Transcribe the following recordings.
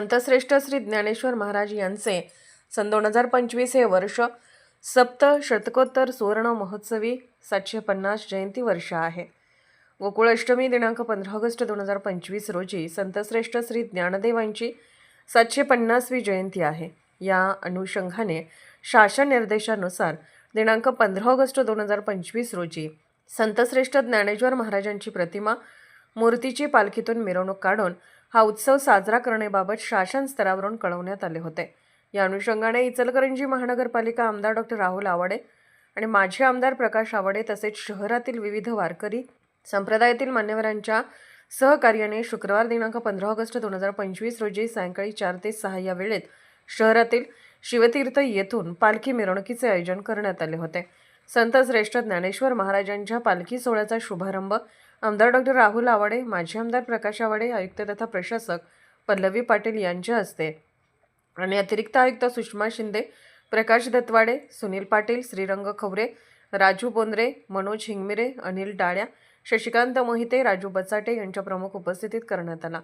संतश्रेष्ठ श्री ज्ञानेश्वर महाराज यांचे सन दोन हजार पंचवीस हे वर्ष सप्त शतकोत्तर सुवर्ण महोत्सवी सातशे पन्नास जयंती वर्ष आहे. गोकुळाष्टमी दिनांक पंधरा ऑगस्ट दोन हजार पंचवीस रोजी संतश्रेष्ठ श्री ज्ञानदेवांची सातशे पन्नासवी जयंती आहे. या अनुषंगाने शासन निर्देशानुसार दिनांक पंधरा ऑगस्ट दोन हजार पंचवीस रोजी संतश्रेष्ठ ज्ञानेश्वर महाराजांची प्रतिमा मूर्तीची पालखीतून मिरवणूक काढून हा उत्सव साजरा करण्याबाबत शासन स्तरावरून कळवण्यात आले होते. या अनुषंगाने इचलकरंजी महानगरपालिका आमदार डॉक्टर राहुल आवाडे आणि माजी आमदार प्रकाश आवाडे तसेच शहरातील विविध वारकरी संप्रदायातील मान्यवरांच्या सहकार्याने शुक्रवार दिनांक पंधरा ऑगस्ट दोन हजार पंचवीस रोजी सायंकाळी चार ते सहा या वेळेत शहरातील शिवतीर्थ येथून पालखी मिरवणुकीचे आयोजन करण्यात आले होते. संत श्रेष्ठ ज्ञानेश्वर महाराजांच्या पालखी सोहळ्याचा शुभारंभ. आमदार डॉक्टर राहुल आवाडे माजी आमदार प्रकाश आवाडे आयुक्त तथा प्रशासक पल्लवी पाटील यांच्या हस्ते. आणि अतिरिक्त आयुक्त सुषमा शिंदे प्रकाश दत्वाडे सुनील पाटील श्रीरंग खवरे राजू बोंद्रे मनोज हिंगमिरे अनिल डाळ्या शशिकांत मोहिते राजू बचाटे यांच्या प्रमुख उपस्थितीत करण्यात आला.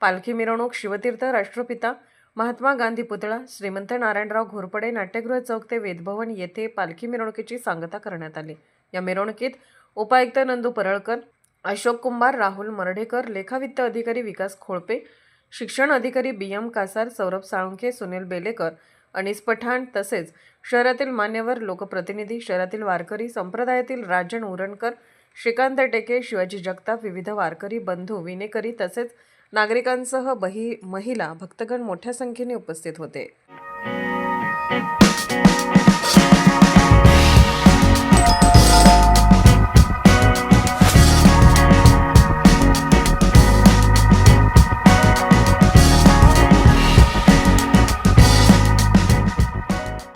पालखी मिरवणूक शिवतीर्थ राष्ट्रपिता महात्मा गांधी पुतळा श्रीमंत नारायणराव घोरपडे नाट्यगृह चौक ते वेदभवन येथे पालखी मिरवणुकीची सांगता करण्यात आली. या मिरवणुकीत उपायुक्त नंदू परळकर अशोक कुंभार राहुल मर्ढेकर लेखावित्त अधिकारी विकास खोळपे शिक्षण अधिकारी बी एम कासार सौरभ साळुंखे सुनील बेलेकर अनिस पठाण तसेच शहरातील मान्यवर लोकप्रतिनिधी शहरातील वारकरी संप्रदायातील राजन उरणकर श्रीकांत टेके शिवाजी जगताप विविध वारकरी बंधू विनेकरी तसेच नागरिकांसह बही महिला भक्तगण मोठ्या संख्येने उपस्थित होते.